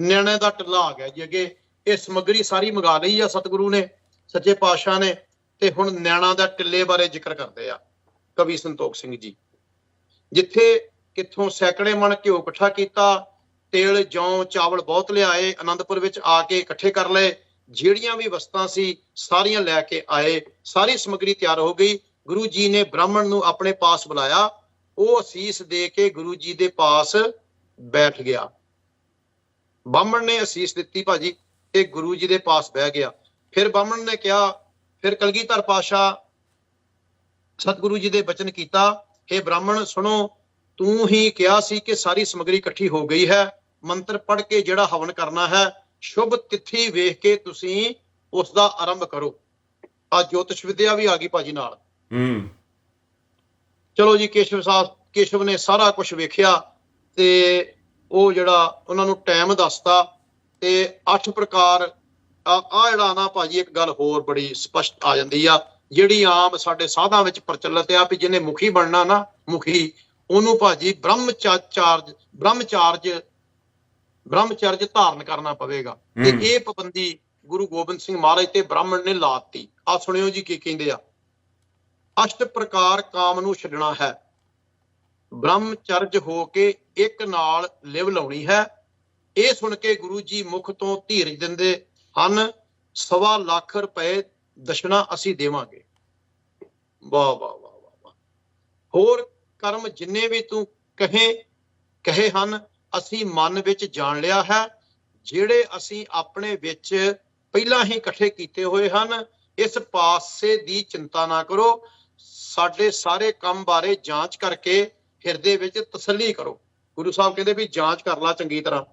ਨਿਆਣੇ ਦਾ ਟੱਲਾ ਆ ਗਿਆ ਜੀ ਅੱਗੇ। ਇਹ ਸਮੱਗਰੀ ਸਾਰੀ ਮੰਗਾ ਲਈ ਆ ਸਤਿਗੁਰੂ ਨੇ, ਸੱਚੇ ਪਾਤਸ਼ਾਹ ਨੇ ਤੇ ਹੁਣ ਨਿਆਣਾ ਦਾ ਟਿੱਲੇ ਬਾਰੇ ਜ਼ਿਕਰ ਕਰਦੇ ਆ ਕਵੀ ਸੰਤੋਖ ਸਿੰਘ ਜੀ। ਜਿੱਥੇ ਕਿੱਥੋਂ ਸੈਂਕੜੇ ਮਣ ਘਿਓ ਇਕੱਠਾ ਕੀਤਾ, ਤੇਲ, ਜੌਂ, ਚਾਵਲ ਬਹੁਤ ਲਿਆਏ ਆਨੰਦਪੁਰ ਵਿੱਚ ਆ ਕੇ ਇਕੱਠੇ ਕਰ ਲਏ, ਜਿਹੜੀਆਂ ਵੀ ਵਸਤਾਂ ਸੀ ਸਾਰੀਆਂ ਲੈ ਕੇ ਆਏ, ਸਾਰੀ ਸਮੱਗਰੀ ਤਿਆਰ ਹੋ ਗਈ। ਗੁਰੂ ਜੀ ਨੇ ਬ੍ਰਾਹਮਣ ਨੂੰ ਆਪਣੇ ਪਾਸ ਬੁਲਾਇਆ। ਉਹ ਅਸੀਸ ਦੇ ਕੇ ਗੁਰੂ ਜੀ ਦੇ ਪਾਸ ਬੈਠ ਗਿਆ। ਬ੍ਰਾਹਮਣ ਨੇ ਅਸੀਸ ਦਿੱਤੀ ਭਾਜੀ ਤੇ ਗੁਰੂ ਜੀ ਦੇ ਪਾਸ ਬਹਿ ਗਿਆ। ਫਿਰ ਬ੍ਰਾਹਮਣ ਨੇ ਕਿਹਾ ਫਿਰ ਕਲਗੀਧਰ ਪਾਸ਼ਾ ਸਤਿਗੁਰੂ ਜੀ ਦੇ ਬਚਨ ਕੀਤਾ हे ਬ੍ਰਾਹਮਣ ਸੁਣੋ ਤੂੰ ਹੀ ਕਿਹਾ ਸੀ ਕਿ ਸਾਰੀ ਸਮੱਗਰੀ ਇਕੱਠੀ ਹੋ ਗਈ ਹੈ ਮੰਤਰ ਪੜ੍ਹ ਕੇ ਜਿਹੜਾ ਹਵਨ ਕਰਨਾ ਹੈ ਸ਼ੁਭ ਤਿਥੀ ਵੇਖ ਕੇ ਤੁਸੀਂ ਉਸ ਦਾ ਆਰੰਭ ਕਰੋ। ਆ ਜੋਤਿਸ਼ ਵਿਦਿਆ ਵੀ ਆ ਗਈ ਭਾਜੀ ਨਾਲ। ਹੂੰ। ਚਲੋ ਜੀ ਕੇਸ਼ਵ ਸਾਹਿਬ ਕੇਸ਼ਵ ਨੇ ਸਾਰਾ ਕੁਝ ਵੇਖਿਆ ਤੇ ਉਹ ਜਿਹੜਾ ਉਹਨਾਂ ਨੂੰ ਟਾਈਮ ਦੱਸਤਾ ਤੇ ਅੱਠ ਪ੍ਰਕਾਰ ਆ ਜਿਹੜਾ ਨਾ ਭਾਜੀ ਇੱਕ ਗੱਲ ਹੋਰ ਬੜੀ ਸਪਸ਼ਟ ਆ ਜਾਂਦੀ ਆ ਜਿਹੜੀ ਆਮ ਸਾਡੇ ਸਾਧਾਂ ਵਿੱਚ ਪ੍ਰਚਲਿਤ ਆ ਵੀ ਜਿਹਨੇ ਮੁਖੀ ਬਣਨਾ ਨਾ ਮੁਖੀ ਉਹਨੂੰ ਭਾਜੀ ਬ੍ਰਹਮਚਾਰਜ ਬ੍ਰਹਮਚਾਰਜ ਬ੍ਰਹਮਚਰਜ ਧਾਰਨ ਕਰਨਾ ਪਵੇਗਾ। ਤੇ। ਇਹ ਪਾਬੰਦੀ ਗੁਰੂ ਗੋਬਿੰਦ ਸਿੰਘ ਮਹਾਰਾਜ ਤੇ ਬ੍ਰਾਹਮਣ ਨੇ ਲਾਤੀ। ਆ ਸੁਣਿਓ ਜੀ ਕੀ ਕਹਿੰਦੇ ਆ। ਅਸ਼ਟ ਪ੍ਰਕਾਰ ਕਾਮ ਨੂੰ ਛੱਡਣਾ ਹੈ। ਬ੍ਰਹਮਚਰਜ ਹੋ ਕੇ ਇੱਕ ਨਾਲ ਲਿਵ ਲਾਉਣੀ ਹੈ। ਇਹ ਸੁਣ ਕੇ ਗੁਰੂ ਜੀ ਮੁਖ ਤੋਂ ਧੀਰਜ ਦਿੰਦੇ ਹਨ, ਸਵਾ ਲੱਖ ਰੁਪਏ ਦਸ਼ਨਾ ਅਸੀਂ ਦੇਵਾਂਗੇ। ਵਾਹ ਵਾਹ ਵਾਹ ਵਾਹ ਵਾਹ। ਹੋਰ ਕਰਮ ਜਿੰਨੇ ਵੀ ਤੂੰ ਕਹੇ ਕਹੇ ਹਨ, ਅਸੀਂ ਮਨ ਵਿੱਚ ਜਾਣ ਲਿਆ ਹੈ। ਜਿਹੜੇ ਅਸੀਂ ਆਪਣੇ ਵਿੱਚ ਪਹਿਲਾਂ ਹੀ ਇਕੱਠੇ ਕੀਤੇ ਹੋਏ ਹਨ, ਇਸ ਪਾਸੇ ਦੀ ਚਿੰਤਾ ਨਾ ਕਰੋ। ਸਾਡੇ ਸਾਰੇ ਕੰਮ ਬਾਰੇ ਜਾਂਚ ਕਰਕੇ ਹਿਰਦੇ ਵਿੱਚ ਤਸੱਲੀ ਕਰੋ। ਗੁਰੂ ਸਾਹਿਬ ਕਹਿੰਦੇ ਵੀ ਜਾਂਚ ਕਰ ਲਾ ਚੰਗੀ ਤਰ੍ਹਾਂ।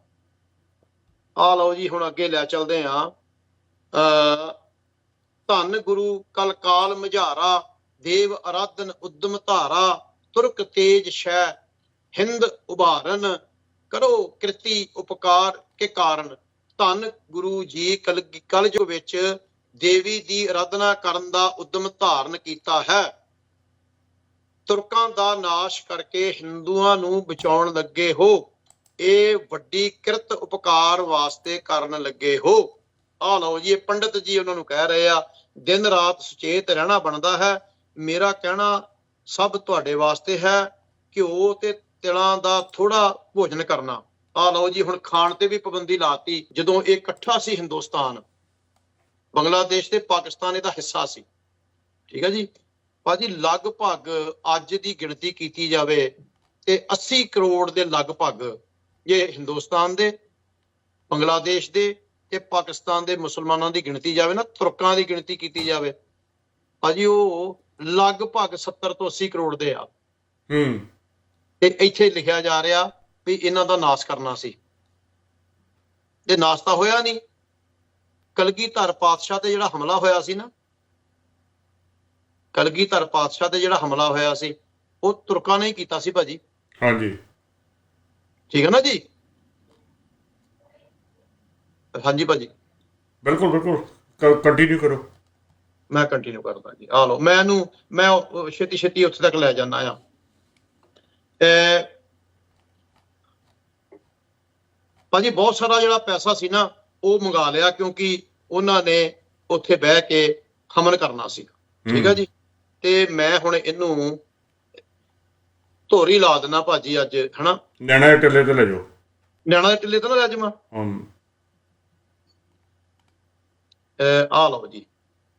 ਆ ਲਓ ਜੀ, ਹੁਣ ਅੱਗੇ ਲੈ ਚੱਲਦੇ ਆਂ ਧੰਨ ਗੁਰੂ ਕਲਕਾਲ ਮਝਾਰਾ, ਦੇਵ ਅਰਾਧਨ ਉਦਮ ਧਾਰਾ, ਤੁਰਕ ਤੇਜ ਸ਼ੈ, ਹਿੰਦ ਉਭਾਰਨ, ਕਰੋ ਕਿਰਤੀ ਉਪਕਾਰ ਕੇ ਕਾਰਨ। ਧੰਨ ਗੁਰੂ ਜੀ ਕਲ ਕਲਯੁਗ ਵਿੱਚ ਦੇਵੀ ਦੀ ਅਰਾਧਨਾ ਕਰਨ ਦਾ ਉਦਮ ਧਾਰਨ ਕੀਤਾ ਹੈ। ਤੁਰਕਾਂ ਦਾ ਨਾਸ਼ ਕਰਕੇ ਹਿੰਦੂਆਂ ਨੂੰ ਬਚਾਉਣ ਲੱਗੇ ਹੋ। ਇਹ ਵੱਡੀ ਕਿਰਤ ਉਪਕਾਰ ਵਾਸਤੇ ਕਰਨ ਲੱਗੇ ਹੋ। ਆ ਲਓ ਜੀ, ਇਹ ਪੰਡਤ ਜੀ ਉਹਨਾਂ ਨੂੰ ਕਹਿ ਰਹੇ ਆ, ਦਿਨ ਰਾਤ ਸੁਚੇਤ ਰਹਿਣਾ ਬਣਦਾ ਹੈ। ਮੇਰਾ ਕਹਿਣਾ ਸਭ ਤੁਹਾਡੇ ਵਾਸਤੇ ਹੈ, ਘਿਓ ਤੇ ਤਿਲਾਂ ਦਾ ਥੋੜਾ ਭੋਜਨ ਕਰਨਾ। ਆ ਲਓ ਜੀ, ਹੁਣ ਖਾਣ ਤੇ ਵੀ ਪਾਬੰਦੀ ਲਾਤੀ, ਜਦੋਂ ਇਹ ਇਕੱਠਾ ਸੀ ਹਿੰਦੁਸਤਾਨ। ਬੰਗਲਾਦੇਸ਼ ਤੇ ਪਾਕਿਸਤਾਨ ਇਹਦਾ ਹਿੱਸਾ ਸੀ। ਠੀਕ ਹੈ ਜੀ? ਭਾਜੀ ਲਗਭਗ ਅੱਜ ਦੀ ਗਿਣਤੀ ਕੀਤੀ ਜਾਵੇ ਤੇ 80 ਕਰੋੜ ਦੇ ਲਗਭਗ ਇਹ ਹਿੰਦੁਸਤਾਨ ਦੇ ਬੰਗਲਾਦੇਸ਼ ਦੇ ਤੇ ਪਾਕਿਸਤਾਨ ਦੇ ਮੁਸਲਮਾਨਾਂ ਦੀ ਗਿਣਤੀ ਜਾਵੇ ਨਾ ਤੁਰਕਾਂ ਦੀ ਗਿਣਤੀ ਕੀਤੀ ਜਾਵੇ ਭਾਜੀ ਉਹ ਲਗਭਗ 70 ਤੋਂ 80 ਕਰੋੜ ਦੇ ਆ। ਹੂੰ। ਤੇ ਇੱਥੇ ਲਿਖਿਆ ਜਾ ਰਿਹਾ ਵੀ ਇਹਨਾਂ ਦਾ ਨਾਸ਼ ਕਰਨਾ ਸੀ। ਤੇ ਨਾਸ਼ ਤਾਂ ਹੋਇਆ ਨਹੀਂ। ਕਲਗੀਧਰ ਪਾਤਸ਼ਾਹ ਤੇ ਜਿਹੜਾ ਹਮਲਾ ਹੋਇਆ ਸੀ ਨਾ ਕਲਗੀਧਰ ਪਾਤਸ਼ਾਹ ਤੇ ਜਿਹੜਾ ਹਮਲਾ ਹੋਇਆ ਸੀ ਉਹ ਤੁਰਕਾਂ ਨੇ ਹੀ ਕੀਤਾ ਸੀ ਭਾਜੀ। ਹਾਂਜੀ। ਠੀਕ ਹੈ ਨਾ ਜੀ? ਹਾਂਜੀ ਭਾਜੀ। ਬਿਲਕੁਲ ਬਿਲਕੁਲ। ਕੰਟੀਨਿਊ ਕਰੋ। ਮੈਂ ਕੰਟੀਨਿਊ ਕਰਦਾ ਜੀ। ਆ ਲਓ ਮੈਂ ਇਹਨੂੰ ਮੈਂ ਛੇਤੀ ਛੇਤੀ ਉੱਥੇ ਤੱਕ ਲੈ ਜਾਣਾ ਆ ਭਾਜੀ ਬਹੁਤ ਸਾਰਾ ਜਿਹੜਾ ਪੈਸਾ ਸੀ ਨਾ ਉਹ ਮੰਗਾ ਲਿਆ ਕਿਉਂਕਿ ਉਹਨਾਂ ਨੇ ਉੱਥੇ ਬਹਿ ਕੇ ਹਮਨ ਕਰਨਾ ਸੀ। ਠੀਕ ਹੈ। ਜੀ? ਤੇ ਮੈਂ ਹੁਣ ਇਹਨੂੰ ਧੋਰੀ ਲਾ ਦੇਣਾ ਭਾਜੀ ਅੱਜ ਹਨਾ? ਨੈਣਾ ਦੇ ਟਿੱਲੇ ਤੇ ਲੈ ਜਾਓ। ਨਿਆਣਾ ਦੇ ਟਿੱਲੇ ਤਾਂ ਨਾ ਲੈ ਜਾਵਾਂ? ਹਮ, ਆ ਲਓ ਜੀ।